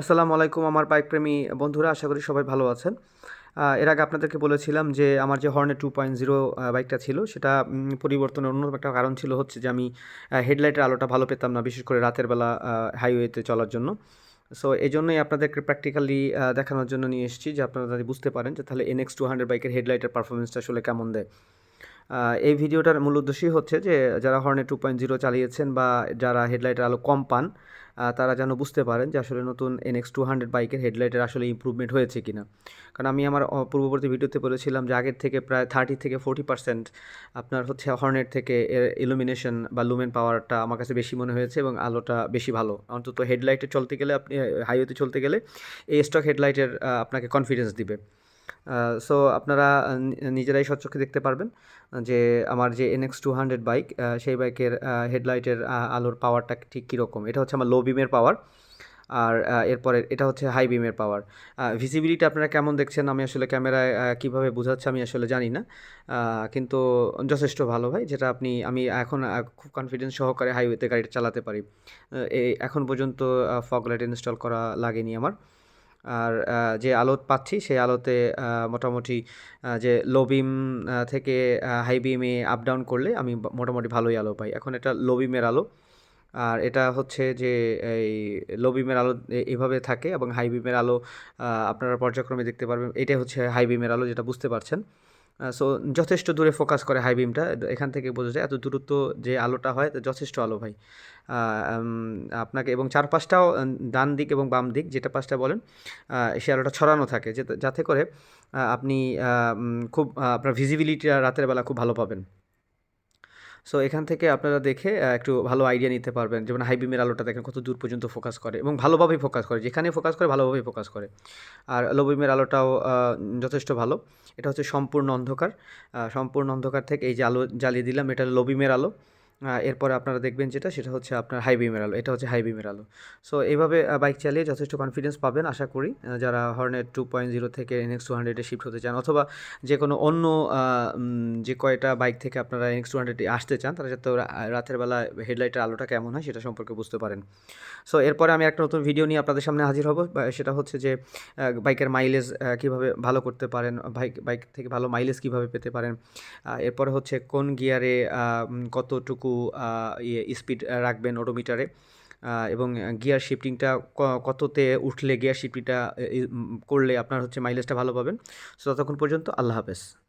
আসসালামু আলাইকুম আমার বাইক প্রেমী বন্ধুরা, আশা করি সবাই ভালো আছেন। এর আগে আপনাদেরকে বলেছিলাম যে আমার যে হর্নে টু পয়েন্ট জিরো বাইকটা ছিল, সেটা পরিবর্তনের অন্য একটা কারণ ছিল হচ্ছে যে আমি হেডলাইটের আলোটা ভালো পেতাম না, বিশেষ করে রাতের বেলা হাইওয়েতে চলার জন্য। সো এই জন্যই আপনাদেরকে প্র্যাকটিক্যালি দেখানোর জন্য নিয়ে এসেছি, যে আপনারা যদি বুঝতে পারেন যে তাহলে এনএক্স টু হান্ড্রেড বাইকের হেডলাইটের পারফরমেন্সটা আসলে কেমন দেয়। এই ভিডিওটার মূল উদ্দেশ্যই হচ্ছে যে যারা হর্নে টু পয়েন্ট জিরো চালিয়েছেন বা যারা হেডলাইটের আলো কম পান তারা যেন বুঝতে পারেন যে আসলে নতুন এনএক্স টু হান্ড্রেড বাইকের হেডলাইটের আসলে ইম্প্রুভমেন্ট হয়েছে কিনা। কারণ আমি আমার পূর্ববর্তী ভিডিওতে বলেছিলাম যে আগের থেকে প্রায় থার্টি থেকে ফোর্টি পার্সেন্ট আপনার হচ্ছে হর্নের থেকে এর ইলুমিনেশন বা লুমেন পাওয়ারটা আমার কাছে বেশি মনে হয়েছে এবং আলোটা বেশি ভালো। অন্তত হেডলাইটে চলতে গেলে আপনি হাইওয়েতে চলতে গেলে এই স্টক হেডলাইটের আপনাকে কনফিডেন্স দিবে। সো আপনারা নিজেরাই স্বচক্ষে দেখতে পারবেন যে আমার যে এনএক্স টু হান্ড্রেড বাইক সেই বাইকের হেডলাইটের আলোর পাওয়ারটা ঠিক কীরকম? এটা হচ্ছে আমার লো বিমের পাওয়ার আর এরপরে এটা হচ্ছে হাই বিমের পাওয়ার ভিজিবিলিটি আপনারা কেমন দেখছেন? আমি আসলে ক্যামেরায় কীভাবে বোঝাচ্ছে আমি আসলে জানি না কিন্তু যথেষ্ট ভালো ভাই, যেটা আপনি, আমি এখন খুব কনফিডেন্স সহকারে হাইওয়েতে গাড়িটা চালাতে পারি। এখন পর্যন্ত ফগ লাইট ইনস্টল করা লাগেনি আমার। আর যে আলোত পাচ্ছি সেই আলোতে মোটামুটি যে লো বিম থেকে হাই বিমে আপ ডাউন করলে আমি মোটামুটি ভালোই আলো পাই। এখন এটা লো বিমের আলো। আর এটা হচ্ছে যে এই লো বিমের আলো এভাবে থাকে এবং হাই বিমের আলো আপনারা পর্যায়ক্রমে দেখতে পারবেন। এটাই হচ্ছে হাই বিমের আলো, যেটা বুঝতে পারছেন। সো যথেষ্ট দূরে ফোকাস করে হাই বিমটা এখান থেকে বোঝা যায় এত দূরত্ব যে আলোটা হয়, তা যথেষ্ট আলো ভাই। আপনাকে, এবং চারপাশটাও ডান দিক এবং বাম দিক, যেটা পাশটা বলেন সে আলোটা ছড়ানো থাকে যাতে করে আপনি খুব আপনার ভিজিবিলিটি রাতের বেলা খুব ভালো পাবেন। সো এখান থেকে আপনারা দেখে একটু ভালো আইডিয়া নিতে পারবেন। যেমন হাই বিমের আলোটা দেখেন, কত দূর পর্যন্ত ফোকাস করে এবং ভালোভাবেই ফোকাস করে। যেখানে ফোকাস করে, ভালোভাবেই ফোকাস করে। আর লো বিমের আলোটাও যথেষ্ট ভালো। এটা হচ্ছে সম্পূর্ণ অন্ধকার। সম্পূর্ণ অন্ধকার থেকে এই যে আলো জ্বালিয়ে দিলাম, এটা লো বিমের আলো। এরপরে আপনারা দেখবেন যেটা, সেটা হচ্ছে আপনার হাই বিমের আলো, এটা হচ্ছে হাই বিমের আলো। সো এইভাবে বাইক চালিয়ে যথেষ্ট কনফিডেন্স পাবেন, আশা করি। যারা হর্নেট টু পয়েন্ট জিরো থেকে এনএক্স টু হান্ড্রেডে শিফট হতে চান, অথবা যে কোনো অন্য যে কয়টা বাইক থেকে আপনারা এনএক্স টু হান্ড্রেডে আসতে চান, তারা যাতে রাতের বেলা হেডলাইটের আলোটা কেমন হয়, সেটা সম্পর্কে বুঝতে পারেন। সো এরপরে আমি একটা নতুন ভিডিও নিয়ে আপনাদের সামনে হাজির হব সেটা হচ্ছে যে বাইকের মাইলেজ কীভাবে ভালো করতে পারেন বাইক বাইক থেকে ভালো মাইলেজ কীভাবে পেতে পারেন। এরপরে হচ্ছে কোন গিয়ারে কতটুকু স্পিড রাখবেন অটোমিটারে এবং গিয়ার শিফটিংটা কততে উঠলে গিয়ার শিফটিংটা করলে আপনার হচ্ছে মাইলেজটা ভালো পাবেন। সো, ততক্ষণ পর্যন্ত আল্লাহ হাফেজ।